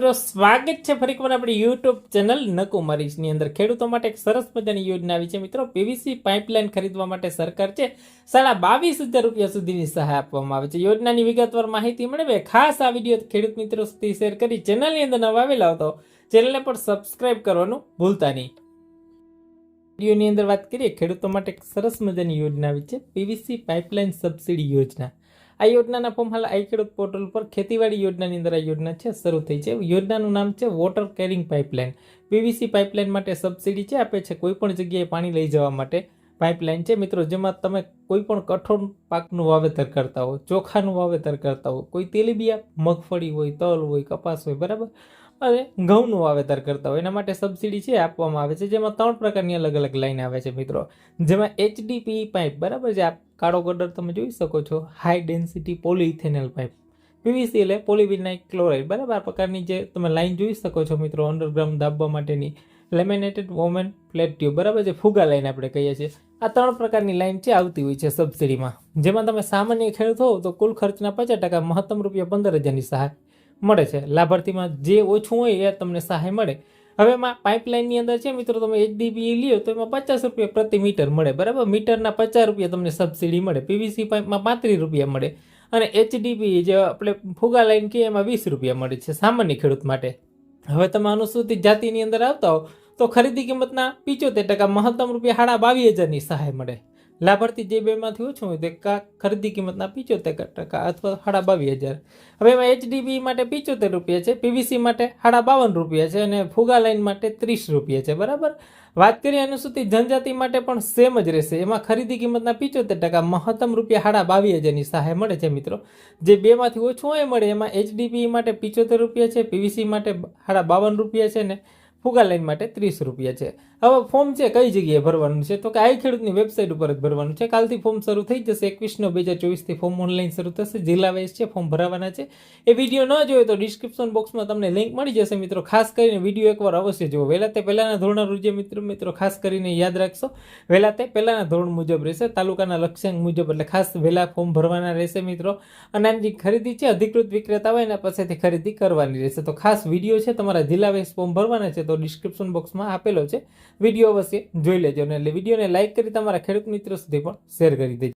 મિત્રો, સ્વાગત છે ફરી એકવાર આપણી યુટ્યુબ ચેનલ નકુમરીશની અંદર. ખેડૂતો માટે એક સરસ મજાની યોજના આવી છે. મિત્રો, પીવીસી પાઇપલાઇન ખરીદવા માટે સરકાર છે, સાડા બાવીસ હજાર રૂપિયા સુધીની સહાય આપવામાં આવે છે. યોજનાની વિગતવાર માહિતી મેળવે ખાસ આ વીડિયો ખેડૂત મિત્રો સુધી શેર કરી ચેનલની અંદર નવા આવેલા હતો ચેનલને પણ સબસ્ક્રાઇબ કરવાનું ભૂલતા નહીં. વિડીયોની અંદર વાત કરીએ, ખેડૂતો માટે એક સરસ મજાની યોજના આવી છે, પીવીસી પાઇપલાઇન સબસિડી યોજના. આ યોજનાના ફોર્મ હાલ આઈ ખેડૂત પોર્ટલ પર ખેતીવાડી યોજનાની અંદર આ યોજના છે, શરૂ થઈ છે. યોજનાનું નામ છે water carrying pipeline PVC pipeline માટે સબસિડી છે, આપે છે કોઈ પણ જગ્યાએ પાણી લઈ જવા માટે પાઇપલાઇન છે. મિત્રો, જેમાં તમે કોઈ પણ કઠોળ પાકનું વાવેતર કરતા હો, ચોખાનું વાવેતર કરતા હો, કોઈ તેલીબિયા, મગફળી હોય, તલ હોય, કપાસ હોય, બરાબર? અને ઘઉંનું વાવેતર કરતા હોય. એના માટે સબસિડી છે, આપવામાં આવે છે. જેમાં ત્રણ પ્રકારની અલગ અલગ લાઈન આવે છે મિત્રો. જેમાં એચડીપી પાઇપ બરાબર છે. આ કાળો ગડર તમે જોઈ શકો છો. High density polyethylene pipe. PVC એટલે પોલીવિનાઇક ક્લોરાઇડ બરાબર? આ પ્રકારની જે તમે લાઈન જોઈ શકો છો મિત્રો અંડરગ્રાઉન્ડ દાબવા માટેની. લેમિનેટેડ વોમેન પ્લેટ ટ્યુબ બરાબર છે? ફુગા લાઈન આપણે કહીએ છીએ. આ ત્રણ પ્રકારની લાઈન છે, આવતી હોય છે સબસિડીમાં. જેમાં તમે સામાન્ય ખેડૂત હોવ તો કુલ ખર્ચના પચાસ ટકા મહત્તમ રૂપિયા પંદર હજારની સહાય મળે છે. લાભાર્થીમાં જે ઓછું હોય એ તમને સહાય મળે. હવે એમાં પાઇપલાઇનની અંદર છે મિત્રો, તમે એચડીપી લ્યો તો એમાં પચાસ રૂપિયા પ્રતિ મીટર મળે, બરાબર? મીટરના પચાસ રૂપિયા તમને સબસિડી મળે પીવીસી પાઇપમાં પાંત્રીસ રૂપિયા મળે અને એચડીપી જે આપણે ફુગા લાઈન કહીએ એમાં વીસ રૂપિયા મળે છે સામાન્ય ખેડૂત માટે. હવે તમે અનુસૂચિત જાતિની અંદર આવતા હો તો ખરીદી કિંમતના પિચોતેર ટકા મહત્તમ રૂપિયા સાડા બાવીસ હજારની સહાય મળે. લાભાર્થી જે બેમાંથી ઓછું હોય તે કા ખરીદી કિંમતના પિચોતેર ટકા અથવા સાડા બાવીસ હજાર. હવે એમાં એચડીબી માટે પિચોતેર રૂપિયા છે પીવીસી માટે સાડા બાવન રૂપિયા છે અને ફુગા લાઇન માટે ત્રીસ રૂપિયા છે, બરાબર? વાત કરીએ અનુસૂચિત જનજાતિ માટે પણ સેમ જ રહેશે. એમાં ખરીદી કિંમતના પિચોતેર ટકા મહત્તમ રૂપિયા સાડા બાવીસ હજારની સહાય મળે છે, મિત્રો. જે બેમાંથી ઓછું હોય મળે. એમાં એચડીપી માટે પિચોતેર રૂપિયા છે પીવીસી માટે સાડા બાવન રૂપિયા છે ને ફુગા લાઇન માટે ત્રીસ રૂપિયા છે. હવે ફોર્મ છે, કઈ જગ્યાએ ભરવાનું છે? તો કે આઈ ખેડૂતની વેબસાઇટ ઉપર જ ભરવાનું છે. કાલથી ફોર્મ શરૂ થઈ જશે. એકવીસનો બે હજાર ચોવીસથી ફોર્મ ઓનલાઈન શરૂ થશે. જિલ્લા વાઇઝ છે, ફોર્મ ભરાવાના છે. એ વીડિયો ન જોયો તો ડિસ્ક્રિપ્શન બોક્સમાં તમને લિંક મળી જશે મિત્રો. ખાસ કરીને વીડિયો એકવાર અવશ્ય જુઓ. વહેલા તે પહેલાંના ધોરણના રૂજે મિત્રો મિત્રો, ખાસ કરીને યાદ રાખશો. વહેલા તે પહેલાંના ધોરણ મુજબ રહેશે. તાલુકાના લક્ષ્યાંક મુજબ, એટલે ખાસ વહેલા ફોર્મ ભરવાના રહેશે મિત્રો. અનાજની ખરીદી છે, અધિકૃત વિક્રેતા હોય એના પાસેથી ખરીદી કરવાની રહેશે. તો ખાસ વીડિયો છે, તમારા જિલ્લા વાઇઝ ફોર્મ ભરવાના છે, તો ડિસ્ક્રિપ્શન બોક્સમાં આપેલો છે. વીડિયો અવશ્ય જોઈ લેજો અને એટલે વિડીયોને લાઇક કરી તમારા ખેડૂત મિત્રો સુધી પણ શેર કરી દેજો.